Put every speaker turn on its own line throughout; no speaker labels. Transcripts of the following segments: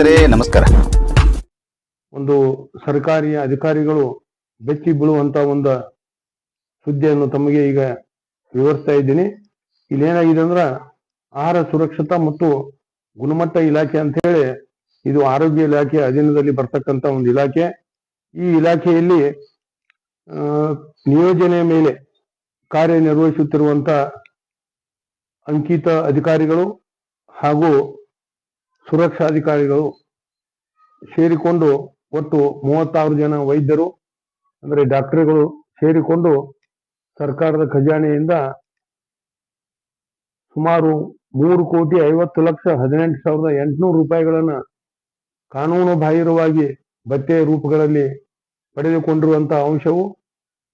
ಸ್ನೇಹಿತರೆ, ನಮಸ್ಕಾರ.
ಒಂದು ಸರ್ಕಾರಿ ಅಧಿಕಾರಿಗಳು ಬೆಚ್ಚಿ ಬೀಳುವಂತ ಒಂದು ಸುದ್ದಿಯನ್ನು ತಮಗೆ ಈಗ ವಿವರಿಸ್ತಾ ಇದ್ದೀನಿ. ಇಲ್ಲೇನಾಗಿದೆ ಅಂದ್ರ ಆಹಾರ ಸುರಕ್ಷತಾ ಮತ್ತು ಗುಣಮಟ್ಟ ಇಲಾಖೆ ಅಂತ ಹೇಳಿ ಇದು ಆರೋಗ್ಯ ಇಲಾಖೆ ಅಧೀನದಲ್ಲಿ ಬರ್ತಕ್ಕಂತ ಒಂದು ಇಲಾಖೆ. ಈ ಇಲಾಖೆಯಲ್ಲಿ ನಿಯೋಜನೆ ಮೇಲೆ ಕಾರ್ಯನಿರ್ವಹಿಸುತ್ತಿರುವಂತ ಅಂಕಿತ ಅಧಿಕಾರಿಗಳು ಹಾಗೂ ಸುರಕ್ಷಾಧಿಕಾರಿಗಳು ಸೇರಿಕೊಂಡು ಒಟ್ಟು ಮೂವತ್ತಾರು ಜನ ವೈದ್ಯರು, ಅಂದರೆ ಡಾಕ್ಟರ್ಗಳು ಸೇರಿಕೊಂಡು ಸರ್ಕಾರದ ಖಜಾನೆಯಿಂದ ಸುಮಾರು ಮೂರು ಕೋಟಿ ಐವತ್ತು ಲಕ್ಷ ಹದಿನೆಂಟು ಸಾವಿರದ ಎಂಟುನೂರು ರೂಪಾಯಿಗಳನ್ನು ಕಾನೂನು ಬಾಹಿರವಾಗಿ ಭತ್ತೆ ರೂಪಗಳಲ್ಲಿ ಪಡೆದುಕೊಂಡಿರುವಂತಹ ಅಂಶವು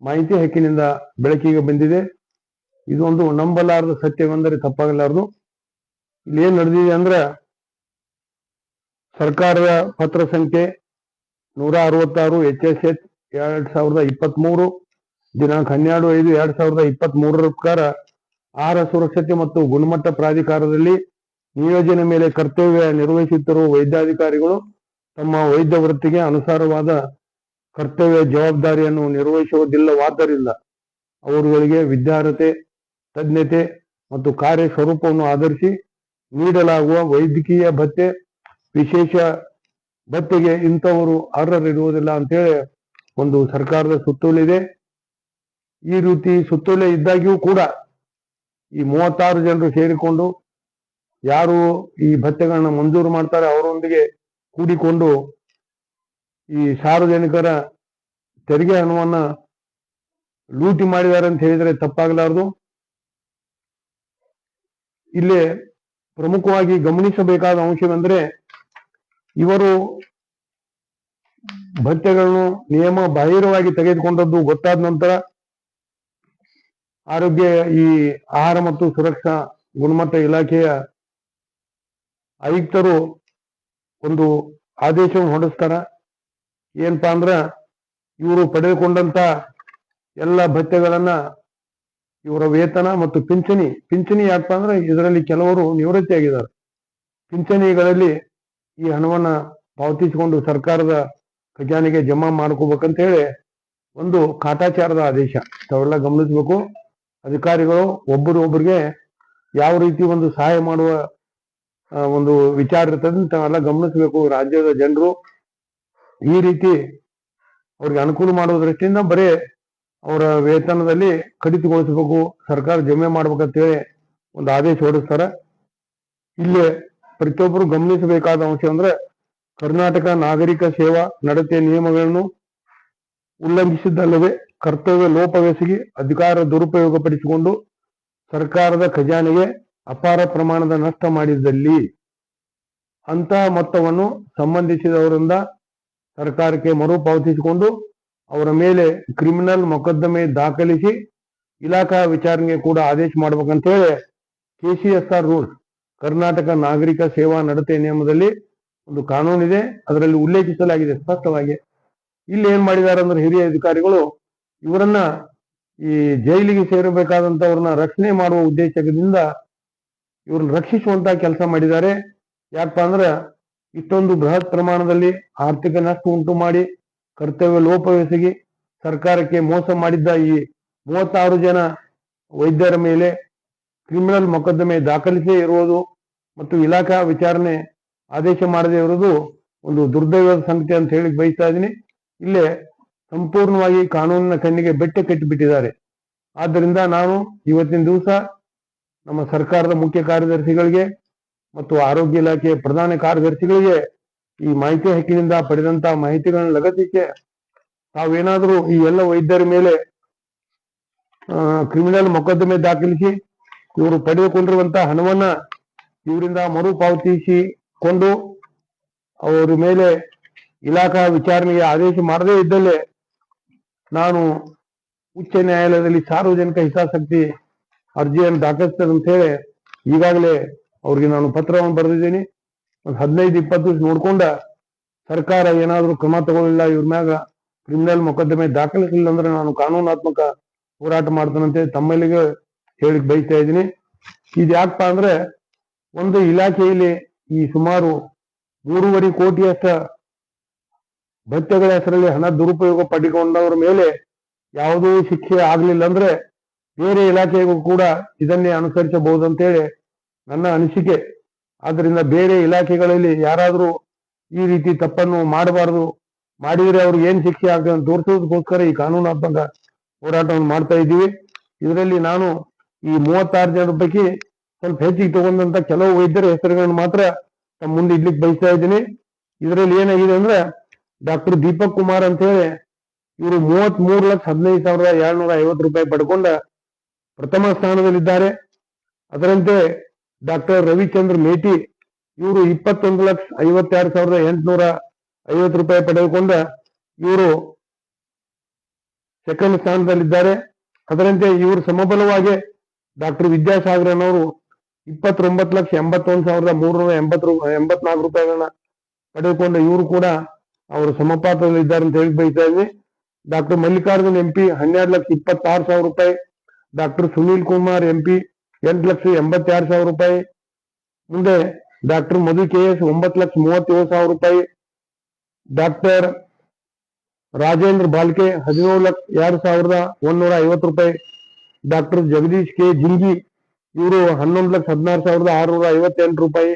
ಮಾಹಿತಿ ಹಕ್ಕಿನಿಂದ ಬೆಳಕಿಗೆ ಬಂದಿದೆ. ಇದೊಂದು ನಂಬಲಾರದ ಸತ್ಯವೆಂದರೆ ತಪ್ಪಾಗಲಾರದು. ಇಲ್ಲಿ ಏನು ನಡೆದಿದೆ ಅಂದ್ರೆ ಸರ್ಕಾರದ ಪತ್ರ ಸಂಖ್ಯೆ ನೂರ ಅರವತ್ತಾರು, ಎಚ್ ಎಸ್ ಎಚ್ ಎರಡ್ ಸಾವಿರದ ಇಪ್ಪತ್ತ್ ಮೂರು ದಿನಾಂಕ ಹನ್ನೆರಡು ಐದು ಎರಡ್ ಸಾವಿರದ ಇಪ್ಪತ್ತ್ ಮೂರರ ಪ್ರಕಾರ ಆಹಾರ ಸುರಕ್ಷತೆ ಮತ್ತು ಗುಣಮಟ್ಟ ಪ್ರಾಧಿಕಾರದಲ್ಲಿ ನಿಯೋಜನೆ ಮೇಲೆ ಕರ್ತವ್ಯ ನಿರ್ವಹಿಸುತ್ತಿರುವ ವೈದ್ಯಾಧಿಕಾರಿಗಳು ತಮ್ಮ ವೈದ್ಯ ವೃತ್ತಿಗೆ ಅನುಸಾರವಾದ ಕರ್ತವ್ಯ ಜವಾಬ್ದಾರಿಯನ್ನು ನಿರ್ವಹಿಸುವುದಿಲ್ಲವಾದ್ದರಿಂದ ಅವರುಗಳಿಗೆ ವಿದ್ಯಾರ್ಹತೆ, ತಜ್ಞತೆ ಮತ್ತು ಕಾರ್ಯ ಸ್ವರೂಪವನ್ನು ಆಧರಿಸಿ ನೀಡಲಾಗುವ ವೈದ್ಯಕೀಯ ಭತ್ಯೆ ವಿಶೇಷ ಭತ್ತೆಗೆ ಇಂಥವರು ಅರ್ಹರಿರುವುದಿಲ್ಲ ಅಂತೇಳಿ ಒಂದು ಸರ್ಕಾರದ ಸುತ್ತೋಲಿದೆ ಈ ರೀತಿ ಸುತ್ತೋಲೆ ಇದ್ದಾಗ್ಯೂ ಕೂಡ ಈ ಮೂವತ್ತಾರು ಜನರು ಸೇರಿಕೊಂಡು ಯಾರು ಈ ಭತ್ಯೆಗಳನ್ನ ಮಂಜೂರು ಮಾಡ್ತಾರೆ ಅವರೊಂದಿಗೆ ಕೂಡಿಕೊಂಡು ಈ ಸಾರ್ವಜನಿಕರ ತೆರಿಗೆ ಹಣವನ್ನ ಲೂಟಿ ಮಾಡಿದ್ದಾರೆ ಅಂತ ಹೇಳಿದ್ರೆ ತಪ್ಪಾಗಲಾರದು. ಇಲ್ಲಿ ಪ್ರಮುಖವಾಗಿ ಗಮನಿಸಬೇಕಾದ ಅಂಶವೆಂದ್ರೆ ಇವರು ಭತ್ಯೆಗಳನ್ನು ನಿಯಮ ಬಾಹಿರವಾಗಿ ತೆಗೆದುಕೊಂಡದ್ದು ಗೊತ್ತಾದ ನಂತರ ಆರೋಗ್ಯ ಈ ಆಹಾರ ಮತ್ತು ಸುರಕ್ಷಾ ಗುಣಮಟ್ಟ ಇಲಾಖೆಯ ಆಯುಕ್ತರು ಒಂದು ಆದೇಶವನ್ನು ಹೊರಡಿಸ್ತಾರ. ಏನಪ್ಪಾ ಅಂದ್ರ ಇವರು ಪಡೆದುಕೊಂಡಂತ ಎಲ್ಲ ಭತ್ಯೆಗಳನ್ನ ಇವರ ವೇತನ ಮತ್ತು ಪಿಂಚಣಿ ಪಿಂಚಣಿ ಯಾಕಪ್ಪ ಅಂದ್ರೆ ಇದರಲ್ಲಿ ಕೆಲವರು ನಿವೃತ್ತಿ ಆಗಿದ್ದಾರೆ ಪಿಂಚಣಿಗಳಲ್ಲಿ ಈ ಹಣವನ್ನ ಪಾವತಿಸಿಕೊಂಡು ಸರ್ಕಾರದ ಖಜಾನೆಗೆ ಜಮಾ ಮಾಡ್ಕೋಬೇಕಂತ ಹೇಳಿ ಒಂದು ಕಾಟಾಚಾರದ ಆದೇಶ. ತಾವೆಲ್ಲ ಗಮನಿಸಬೇಕು. ಅಧಿಕಾರಿಗಳು ಒಬ್ಬರು ಒಬ್ಬರಿಗೆ ಯಾವ ರೀತಿ ಒಂದು ಸಹಾಯ ಮಾಡುವ ಒಂದು ವಿಚಾರ ಇರ್ತದೆ ತಾವೆಲ್ಲ ಗಮನಿಸಬೇಕು. ರಾಜ್ಯದ ಜನರು ಈ ರೀತಿ ಅವ್ರಿಗೆ ಅನುಕೂಲ ಮಾಡುವ ದೃಷ್ಟಿಯಿಂದ ಬರೀ ಅವರ ವೇತನದಲ್ಲಿ ಕಡಿತಗೊಳಿಸಬೇಕು, ಸರ್ಕಾರ ಜಮೆ ಮಾಡ್ಬೇಕಂತ ಹೇಳಿ ಒಂದು ಆದೇಶ ಹೊರಡಿಸ್ತಾರೆ. ಇಲ್ಲಿ ಪ್ರತಿಯೊಬ್ಬರು ಗಮನಿಸಬೇಕಾದ ಅಂಶ ಅಂದ್ರೆ ಕರ್ನಾಟಕ ನಾಗರಿಕ ಸೇವಾ ನಡತೆ ನಿಯಮಗಳನ್ನು ಉಲ್ಲಂಘಿಸಿದ್ದಲ್ಲದೆ ಕರ್ತವ್ಯ ಲೋಪವೆಸಗಿ ಅಧಿಕಾರ ದುರುಪಯೋಗಪಡಿಸಿಕೊಂಡು ಸರ್ಕಾರದ ಖಜಾನೆಗೆ ಅಪಾರ ಪ್ರಮಾಣದ ನಷ್ಟ ಮಾಡಿದ್ದಲ್ಲಿ ಅಂತಹ ಮೊತ್ತವನ್ನು ಸಂಬಂಧಿಸಿದವರಿಂದ ಸರ್ಕಾರಕ್ಕೆ ಮರುಪಾವತಿಸಿಕೊಂಡು ಅವರ ಮೇಲೆ ಕ್ರಿಮಿನಲ್ ಮೊಕದ್ದಮೆ ದಾಖಲಿಸಿ ಇಲಾಖಾ ವಿಚಾರಣೆಗೆ ಕೂಡ ಆದೇಶ ಮಾಡ್ಬೇಕಂತ ಹೇಳಿ ಕೆಸಿಎಸ್ಆರ್ ರೂಲ್ಸ್ ಕರ್ನಾಟಕ ನಾಗರಿಕ ಸೇವಾ ನಡತೆ ನಿಯಮದಲ್ಲಿ ಒಂದು ಕಾನೂನಿದೆ ಅದರಲ್ಲಿ ಉಲ್ಲೇಖಿಸಲಾಗಿದೆ ಸ್ಪಷ್ಟವಾಗಿ. ಇಲ್ಲಿ ಏನ್ ಮಾಡಿದ್ದಾರೆ ಅಂದ್ರೆ ಹಿರಿಯ ಅಧಿಕಾರಿಗಳು ಇವರನ್ನ ಈ ಜೈಲಿಗೆ ಸೇರಬೇಕಾದಂತವ್ರನ್ನ ರಕ್ಷಣೆ ಮಾಡುವ ಉದ್ದೇಶದಿಂದ ಇವ್ರನ್ನ ರಕ್ಷಿಸುವಂತ ಕೆಲಸ ಮಾಡಿದ್ದಾರೆ. ಯಾಕಪ್ಪ ಅಂದ್ರೆ ಇಷ್ಟೊಂದು ಬೃಹತ್ ಪ್ರಮಾಣದಲ್ಲಿ ಆರ್ಥಿಕ ನಷ್ಟ ಉಂಟು ಮಾಡಿ ಕರ್ತವ್ಯ ಲೋಪವೆಸಗಿ ಸರ್ಕಾರಕ್ಕೆ ಮೋಸ ಮಾಡಿದ್ದ ಈ ಮೂವತ್ತಾರು ಜನ ವೈದ್ಯರ ಮೇಲೆ ಕ್ರಿಮಿನಲ್ ಮೊಕದ್ದಮೆ ದಾಖಲಿಸೇ ಇರುವುದು ಮತ್ತು ಇಲಾಖಾ ವಿಚಾರಣೆ ಆದೇಶ ಮಾಡದೇ ಇರುವುದು ಒಂದು ದುರ್ದೈವದ ಸಂಗತಿ ಅಂತ ಹೇಳಿ ಬಯಸ್ತಾ ಇದ್ದೀನಿ. ಇಲ್ಲೇ ಸಂಪೂರ್ಣವಾಗಿ ಕಾನೂನಿನ ಕಣ್ಣಿಗೆ ಬೆಟ್ಟೆ ಕಟ್ಟಿಬಿಟ್ಟಿದ್ದಾರೆ. ಆದ್ದರಿಂದ ನಾನು ಇವತ್ತಿನ ದಿವಸ ನಮ್ಮ ಸರ್ಕಾರದ ಮುಖ್ಯ ಕಾರ್ಯದರ್ಶಿಗಳಿಗೆ ಮತ್ತು ಆರೋಗ್ಯ ಇಲಾಖೆಯ ಪ್ರಧಾನ ಕಾರ್ಯದರ್ಶಿಗಳಿಗೆ ಈ ಮಾಹಿತಿ ಹಕ್ಕಿನಿಂದ ಪಡೆದಂತಹ ಮಾಹಿತಿಗಳನ್ನು ಲಗತ್ತಿಸಿ ತಾವೇನಾದರೂ ಈ ಎಲ್ಲ ವೈದ್ಯರ ಮೇಲೆ ಕ್ರಿಮಿನಲ್ ಮೊಕದ್ದಮೆ ದಾಖಲಿಸಿ ಇವರು ಪಡೆದುಕೊಂಡಿರುವಂತಹ ಹಣವನ್ನ ಇವರಿಂದ ಮರುಪಾವತಿಸಿಕೊಂಡು ಅವರ ಮೇಲೆ ಇಲಾಖಾ ವಿಚಾರಣೆಗೆ ಆದೇಶ ಮಾಡದೇ ಇದ್ದಲ್ಲಿ ನಾನು ಉಚ್ಚ ನ್ಯಾಯಾಲಯದಲ್ಲಿ ಸಾರ್ವಜನಿಕ ಹಿತಾಸಕ್ತಿ ಅರ್ಜಿಯನ್ನು ದಾಖಲಿಸ್ತೇನೆ ಅಂತ ಹೇಳಿ ಈಗಾಗಲೇ ಅವ್ರಿಗೆ ನಾನು ಪತ್ರವನ್ನು ಬರೆದಿದ್ದೀನಿ. ಒಂದು ಹದಿನೈದು, ಇಪ್ಪತ್ತು ದಿವಸ ನೋಡ್ಕೊಂಡ ಸರ್ಕಾರ ಏನಾದರೂ ಕ್ರಮ ತಗೊಳ್ಳಿಲ್ಲ, ಇವ್ರ ಮ್ಯಾಗ ಕ್ರಿಮಿನಲ್ ಮೊಕದ್ದಮೆ ದಾಖಲಿಸಲಿಲ್ಲ ಅಂದ್ರೆ ನಾನು ಕಾನೂನಾತ್ಮಕ ಹೋರಾಟ ಮಾಡ್ತೇನಂತೆ ತಮ್ಮಲ್ಲಿಗೆ ಹೇಳಿಕ್ ಬಯಸ್ತಾ ಇದ್ದೀನಿ. ಇದು ಯಾಕಪ್ಪ ಅಂದ್ರೆ ಒಂದು ಇಲಾಖೆಯಲ್ಲಿ ಈ ಸುಮಾರು ಮೂರುವರೆ ಕೋಟಿಯಷ್ಟ ಭತ್ಯಗಳ ಹೆಸರಲ್ಲಿ ಹಣ ದುರುಪಯೋಗ ಪಡಿಕೊಂಡವರ ಮೇಲೆ ಯಾವುದೂ ಶಿಕ್ಷೆ ಆಗ್ಲಿಲ್ಲ ಅಂದ್ರೆ ಬೇರೆ ಇಲಾಖೆಗೂ ಕೂಡ ಇದನ್ನೇ ಅನುಸರಿಸಬಹುದು ಅಂತೇಳಿ ನನ್ನ ಅನಿಸಿಕೆ. ಆದ್ರಿಂದ ಬೇರೆ ಇಲಾಖೆಗಳಲ್ಲಿ ಯಾರಾದರೂ ಈ ರೀತಿ ತಪ್ಪನ್ನು ಮಾಡಬಾರದು, ಮಾಡಿದ್ರೆ ಅವ್ರಿಗೆ ಏನ್ ಶಿಕ್ಷೆ ಆಗ್ತದೆ ತೋರಿಸೋದಕ್ಕೋಸ್ಕರ ಈ ಕಾನೂನಾತ್ಮಕ ಹೋರಾಟವನ್ನು ಮಾಡ್ತಾ ಇದ್ದೀವಿ. ಇದರಲ್ಲಿ ನಾನು ಈ ಮೂವತ್ತಾರು ಜನರ ಪೈಕಿ ಸ್ವಲ್ಪ ಹೆಚ್ಚಿಗೆ ತಗೊಂಡಂತ ಕೆಲವು ವೈದ್ಯರ ಹೆಸರುಗಳನ್ನು ಮಾತ್ರ ತಮ್ಮ ಮುಂದೆ ಇಡ್ಲಿಕ್ಕೆ ಬಯಸ್ತಾ ಇದ್ದೀನಿ. ಇದರಲ್ಲಿ ಏನಾಗಿದೆ ಅಂದ್ರೆ ಡಾಕ್ಟರ್ ದೀಪಕ್ ಕುಮಾರ್ ಅಂತ ಹೇಳಿ ಇವರು ಮೂವತ್ತ್ ಮೂರು ಲಕ್ಷ ಹದಿನೈದು ಸಾವಿರದ ಏಳ್ನೂರ ಐವತ್ತು ರೂಪಾಯಿ ಪಡ್ಕೊಂಡ ಪ್ರಥಮ ಸ್ಥಾನದಲ್ಲಿದ್ದಾರೆ. ಅದರಂತೆ ಡಾಕ್ಟರ್ ರವಿಚಂದ್ರ ಮೇಟಿ ಇವರು ಇಪ್ಪತ್ತೊಂದು ಲಕ್ಷ ಐವತ್ತಾರು ಸಾವಿರದ ಎಂಟುನೂರ ಐವತ್ತು ರೂಪಾಯಿ ಪಡೆದುಕೊಂಡ ಇವರು ಸೆಕೆಂಡ್ ಸ್ಥಾನದಲ್ಲಿದ್ದಾರೆ. ಅದರಂತೆ ಇವರು ಸಮಬಲವಾಗಿ ಡಾಕ್ಟರ್ ವಿದ್ಯಾಸಾಗರನವರು ಇಪ್ಪತ್ತೊಂಬತ್ತು ಲಕ್ಷ ಎಂಬತ್ತೊಂದು ಸಾವಿರದ ಮೂರ್ನೂರ ಎಂಬತ್ತು ಎಂಬತ್ನಾಲ್ಕು ರೂಪಾಯಿಗಳನ್ನ ಪಡೆದುಕೊಂಡ ಇವರು ಕೂಡ ಅವರು ಸಮಪಾತ್ರದಲ್ಲಿದ್ದಾರೆ ಅಂತ ಹೇಳಿ ಬೈತಾ ಇದ್ದೀನಿ ಡಾಕ್ಟರ್ ಮಲ್ಲಿಕಾರ್ಜುನ್ ಎಂಪಿ ಹನ್ನೆರಡು ಲಕ್ಷ ಇಪ್ಪತ್ತಾರು ಸಾವಿರ ರೂಪಾಯಿ, ಡಾಕ್ಟರ್ ಸುನೀಲ್ ಕುಮಾರ್ ಎಂಪಿ ಎಂಟು ಲಕ್ಷ ಎಂಬತ್ತಾರು ಸಾವಿರ ರೂಪಾಯಿ, ಮುಂದೆ ಡಾಕ್ಟರ್ ಮಧು ಕೆ ಎಸ್ ಒಂಬತ್ತು ಲಕ್ಷ ಮೂವತ್ತೇಳು ಸಾವಿರ ರೂಪಾಯಿ, ಡಾಕ್ಟರ್ ರಾಜೇಂದ್ರ ಬಾಲ್ಕೆ ಹದಿನೇಳು ಲಕ್ಷ ಎರಡು ಸಾವಿರದ ಒಂದೂರ ಐವತ್ತು ರೂಪಾಯಿ ಡಾಕ್ಟರ್ ಜಗದೀಶ್ ಕೆ ಜಿಂಗಿ, ಇವರು ಹನ್ನೊಂದು ಲಕ್ಷ ಹದಿನಾರು ಸಾವಿರದ ಆರುನೂರ ಐವತ್ತೆಂಟು ರೂಪಾಯಿ.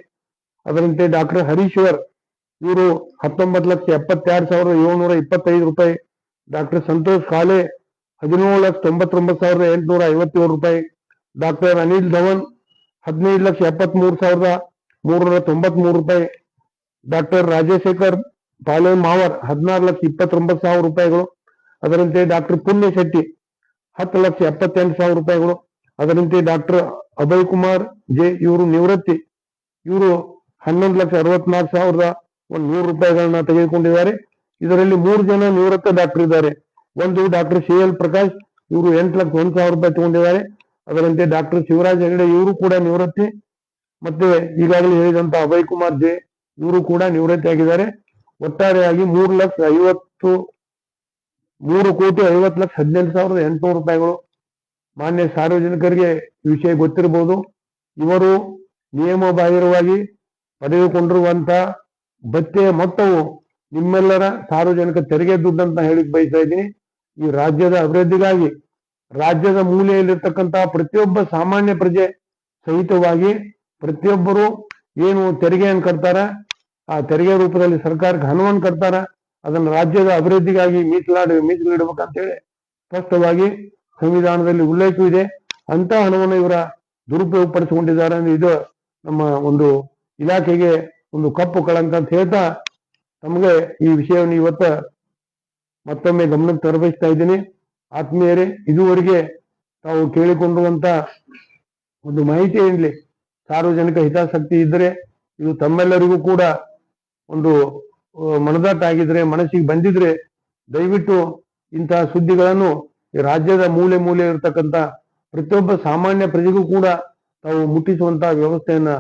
ಅದರಂತೆ ಡಾಕ್ಟರ್ ಹರೀಶ್ವರ್ ಇವರು ಹತ್ತೊಂಬತ್ತು ಲಕ್ಷ ಎಪ್ಪತ್ತಾರು ಸಾವಿರದ ಏಳ್ನೂರ ಇಪ್ಪತ್ತೈದು ರೂಪಾಯಿ. ಡಾಕ್ಟರ್ ಸಂತೋಷ್ ಕಾಲೆ, ಹದಿನೇಳು ಲಕ್ಷ ತೊಂಬತ್ತೊಂಬತ್ತು ಸಾವಿರದ ಎಂಟುನೂರ ಐವತ್ತೇಳು ರೂಪಾಯಿ. ಡಾಕ್ಟರ್ ಅನಿಲ್ ಧವನ್, ಹದಿನೈದು ಲಕ್ಷ ಎಪ್ಪತ್ಮೂರು ಸಾವಿರದ ಮೂರ್ನೂರ ತೊಂಬತ್ಮೂರು ರೂಪಾಯಿ. ಡಾಕ್ಟರ್ ರಾಜಶೇಖರ್ ಪಾಲೆ ಮಾವರ್, ಹದಿನಾರು ಲಕ್ಷ ಇಪ್ಪತ್ತೊಂಬತ್ತು ಸಾವಿರ ರೂಪಾಯಿಗಳು. ಅದರಂತೆ ಡಾಕ್ಟರ್ ಪುಣ್ಯ ಶೆಟ್ಟಿ ಹತ್ತು ಲಕ್ಷ ಎಪ್ಪತ್ತೆಂಟು ಸಾವಿರ ರೂಪಾಯಿಗಳು. ಅದರಂತೆ ಡಾಕ್ಟರ್ ಅಭಯ್ ಕುಮಾರ್, ಜೆ, ಇವರು ನಿವೃತ್ತಿ. ಇವರು ಹನ್ನೊಂದು ಲಕ್ಷ ಅರವತ್ನಾಲ್ಕು ಸಾವಿರದ ಒಂದು ನೂರು ರೂಪಾಯಿಗಳನ್ನ ತೆಗೆದುಕೊಂಡಿದ್ದಾರೆ. ಇದರಲ್ಲಿ ಮೂರು ಜನ ನಿವೃತ್ತ ಡಾಕ್ಟರ್ ಇದ್ದಾರೆ. ಒಂದು ಡಾಕ್ಟರ್ ಸಿ ಎಲ್ ಪ್ರಕಾಶ್, ಇವರು ಎಂಟು ಲಕ್ಷ ಒಂದು ಸಾವಿರ ರೂಪಾಯಿ ತಗೊಂಡಿದ್ದಾರೆ. ಅದರಂತೆ ಡಾಕ್ಟರ್ ಶಿವರಾಜ್ ಹೆಗಡೆ, ಇವರು ಕೂಡ ನಿವೃತ್ತಿ. ಮತ್ತೆ ಈಗಾಗಲೇ ಹೇಳಿದಂತ ಅಭಯ್ ಕುಮಾರ್, ಜೆ, ಇವರು ಕೂಡ ನಿವೃತ್ತಿ ಆಗಿದ್ದಾರೆ ಒಟ್ಟಾರೆಯಾಗಿ ಮೂರು ಲಕ್ಷ ಐವತ್ತು ಮೂರು ಕೋಟಿ ಐವತ್ತು ಲಕ್ಷ ಹದಿನೆಂಟು ಸಾವಿರದ ಎಂಟುನೂರು ರೂಪಾಯಿಗಳು ಮಾನ್ಯ ಸಾರ್ವಜನಿಕರಿಗೆ ವಿಷಯ ಗೊತ್ತಿರಬಹುದು ಇವರು ನಿಯಮ ಬಾಹಿರವಾಗಿ ಪಡೆದುಕೊಂಡಿರುವಂತ ಭತ್ಯೆಯ ಮೊತ್ತವು ನಿಮ್ಮೆಲ್ಲರ ಸಾರ್ವಜನಿಕ ತೆರಿಗೆ ದುಡ್ಡು ಅಂತ ಹೇಳಿ ಬಯಸ್ತಾ ಇದ್ದೀನಿ. ಈ ರಾಜ್ಯದ ಅಭಿವೃದ್ಧಿಗಾಗಿ, ರಾಜ್ಯದ ಮೂಲೆಯಲ್ಲಿರ್ತಕ್ಕಂತಹ ಪ್ರತಿಯೊಬ್ಬ ಸಾಮಾನ್ಯ ಪ್ರಜೆ ಸಹಿತವಾಗಿ ಪ್ರತಿಯೊಬ್ಬರು ಏನು ತೆರಿಗೆಯನ್ನು ಕಟ್ತಾರ, ಆ ತೆರಿಗೆ ರೂಪದಲ್ಲಿ ಸರ್ಕಾರಕ್ಕೆ ಹಣವನ್ನು ಕಟ್ತಾರ ಅದನ್ನ ರಾಜ್ಯದ ಅಭಿವೃದ್ಧಿಗಾಗಿ ಮೀಸಲಾಡ ಮೀಸಲಿಡಬೇಕಂತ ಹೇಳಿ ಸ್ಪಷ್ಟವಾಗಿ ಸಂವಿಧಾನದಲ್ಲಿ ಉಲ್ಲೇಖವಿದೆ ಅಂತ ಹಣವನ್ನು ಇವರ ದುರುಪಯೋಗ ಪಡಿಸಿಕೊಂಡಿದ್ದಾರೆ ಅಂದ್ರೆ ಇದು ನಮ್ಮ ಒಂದು ಇಲಾಖೆಗೆ ಒಂದು ಕಪ್ಪು ಕಳಂಕ ಅಂತ ಹೇಳ್ತಾ ತಮಗೆ ಈ ವಿಷಯವನ್ನು ಇವತ್ತ ಮತ್ತೊಮ್ಮೆ ಗಮನಕ್ಕೆ ತರಬಯಸ್ತಾ ಇದ್ದೀನಿ. ಆತ್ಮೀಯರೇ, ಇದುವರೆಗೆ ತಾವು ಕೇಳಿಕೊಂಡಿರುವಂತ ಒಂದು ಮಾಹಿತಿ ಏನ್ಲಿ ಸಾರ್ವಜನಿಕ ಹಿತಾಸಕ್ತಿ ಇದ್ದರೆ ಇದು ತಮ್ಮೆಲ್ಲರಿಗೂ ಕೂಡ ಒಂದು ಆ, ಮನದಟ್ಟ ಆಗಿದ್ರೆ ಮನಸ್ಸಿಗೆ ಬಂದಿದ್ರೆ ದಯವಿಟ್ಟು ಇಂತಹ ಸುದ್ದಿಗಳನ್ನು ಈ ರಾಜ್ಯದ ಮೂಲೆ ಮೂಲೆ ಇರತಕ್ಕಂತ ಪ್ರತಿಯೊಬ್ಬ ಸಾಮಾನ್ಯ ಪ್ರಜೆಗೂ ಕೂಡ ತಾವು ಮುಟ್ಟಿಸುವಂತ ವ್ಯವಸ್ಥೆಯನ್ನ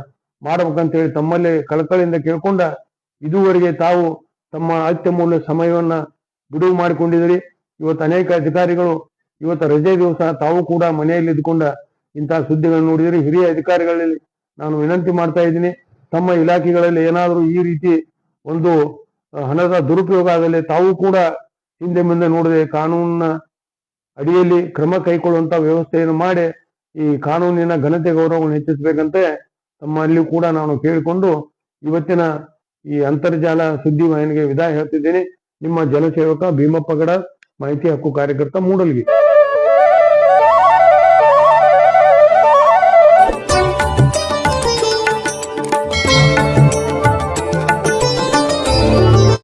ಮಾಡಬೇಕಂತ ಹೇಳಿ ತಮ್ಮಲ್ಲಿ ಕಳಕಳಿಯಿಂದ ಕೇಳ್ಕೊಂಡ ಇದುವರೆಗೆ ತಾವು ತಮ್ಮ ಅತ್ಯಮೂಲ್ಯ ಸಮಯವನ್ನ ಬಿಡುವು ಮಾಡಿಕೊಂಡಿದ್ರಿ ಇವತ್ತು ಅನೇಕ ಅಧಿಕಾರಿಗಳು ಇವತ್ತು ರಜೆ ದಿವಸ ತಾವು ಕೂಡ ಮನೆಯಲ್ಲಿ ಇದ್ಕೊಂಡ ಇಂತಹ ಸುದ್ದಿಗಳನ್ನು ನೋಡಿದ್ರಿ. ಹಿರಿಯ ಅಧಿಕಾರಿಗಳಲ್ಲಿ ನಾನು ವಿನಂತಿ ಮಾಡ್ತಾ ಇದ್ದೀನಿ ತಮ್ಮ ಇಲಾಖೆಗಳಲ್ಲಿ ಏನಾದರೂ ಈ ರೀತಿ ಒಂದು ಹಣದ ದುರುಪಯೋಗ ಆಗಲಿ, ತಾವು ಕೂಡ ಹಿಂದೆ ಮುಂದೆ ನೋಡದೆ ಕಾನೂನಿನ ಅಡಿಯಲ್ಲಿ ಕ್ರಮ ಕೈಗೊಳ್ಳುವಂತ ವ್ಯವಸ್ಥೆಯನ್ನು ಮಾಡಿ ಈ ಕಾನೂನಿನ ಘನತೆ ಗೌರವವನ್ನು ಹೆಚ್ಚಿಸಬೇಕಂತೆ ತಮ್ಮಲ್ಲಿ ಕೂಡ ನಾನು ಕೇಳಿಕೊಂಡು ಇವತ್ತಿನ ಈ ಅಂತರ್ಜಾಲ ಸುದ್ದಿ ವಾಹಿನಿಗೆ ವಿದಾಯ ಹೇಳ್ತಿದ್ದೀನಿ. ನಿಮ್ಮ ಜನಸೇವಕ ಭೀಮಪ್ಪಗಡ ಮಾಹಿತಿ ಹಕ್ಕು ಕಾರ್ಯಕರ್ತ ಮೂಡಲ್ಗಿ.